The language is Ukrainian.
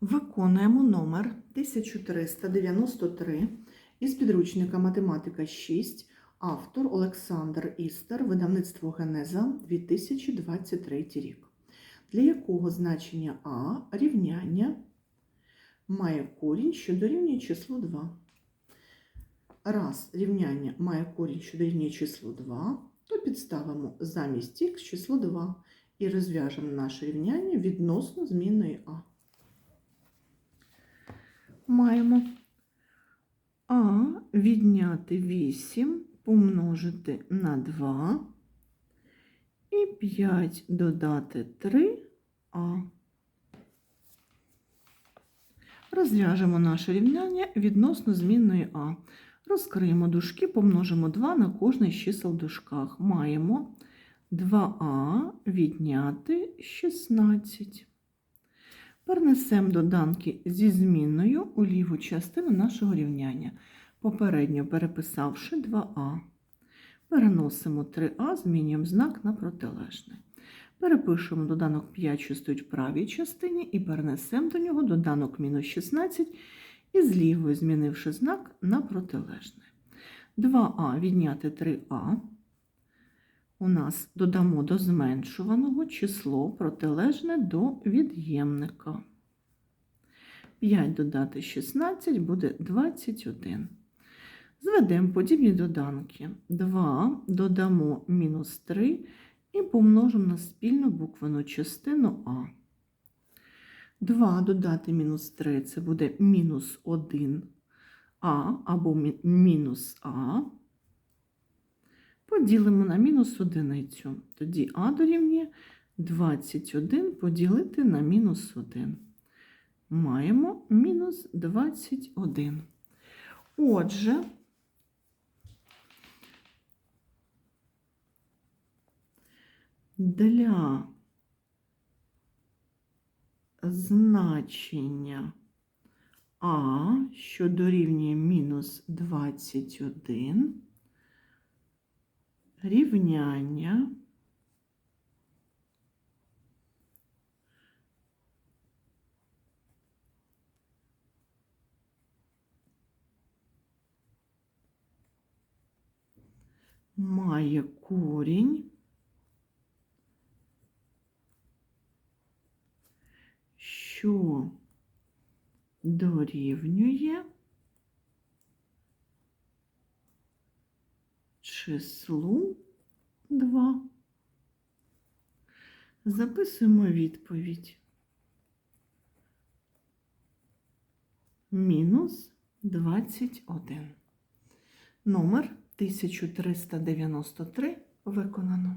Виконуємо номер 1393 із підручника Математика 6, автор Олександр Істер, видавництво Генеза 2023 рік, для якого значення А рівняння має корінь, що дорівнює числу 2. Раз рівняння має корінь, що дорівнює числу 2, то підставимо замість х число 2 і розв'яжемо наше рівняння відносно змінної А. Маємо А відняти 8 помножити на 2 і 5 додати 3а. Розв'яжемо наше рівняння відносно змінної А. Розкриємо дужки, помножимо 2 на кожне з чисел в дужках. Маємо 2а відняти 16. Перенесемо доданки зі змінною у ліву частину нашого рівняння, попередньо переписавши 2а. Переносимо 3а, змінюємо знак на протилежний. Перепишемо доданок 5, що стоїть в правій частині, і перенесемо до нього доданок мінус 16 і з лівої, змінивши знак на протилежний. 2а відняти 3а. У нас додамо до зменшуваного число протилежне до від'ємника. 5 додати 16 буде 21. Зведемо подібні доданки. 2 додамо мінус 3 і помножимо на спільну буквену частину А. 2 додати мінус 3 це буде мінус 1а або мінус А. Поділимо на мінус одиницю. Тоді А дорівнює 21 поділити на мінус 1. Маємо мінус 21. Отже, для значення А, що дорівнює мінус 21, рівняння має корінь, що дорівнює числу 2. Записуємо відповідь. Мінус 21. Номер 1393 виконано.